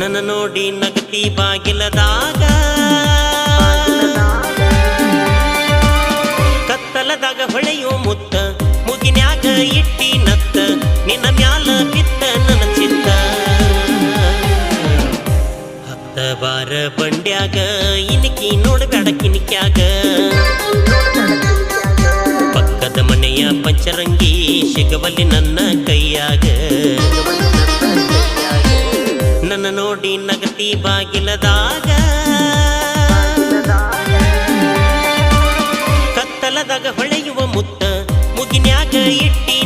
ನನ್ನ ನೋಡಿ ನಗತಿ ಬಾಗಿಲದಾಗ. ಕತ್ತಲದಾಗ ಹೊಳೆಯೋ ಮುತ್ತ ಮುಗಿನ್ಯಾಗ ಇಟ್ಟಿ ನತ್ತ. ನಿನ್ನ ಮ್ಯಾಲ ಬಿತ್ತ ನನ್ನ ಚಿತ್ತ. ಹತ್ತ ಬಾರ ಬಂಡ್ಯಾಗ, ಇನಿಕಿ ನೋಡಬೇಡ ಕಿನಿಕ್ಯಾಗ. ಪಕ್ಕದ ಮನೆಯ ಪಂಚರಂಗಿ ಸಿಗವಲ್ಲಿ ನನ್ನ ಕೈಯಾಗ. ನೋಡಿ ನಗತಿ ಬಾಗಿಲದಾಗ. ಕತ್ತಲದಾಗ ಹೊಳೆಯುವ ಮುತ್ತ ಮುಗಿನ್ಯಾಗ ಇಟ್ಟಿ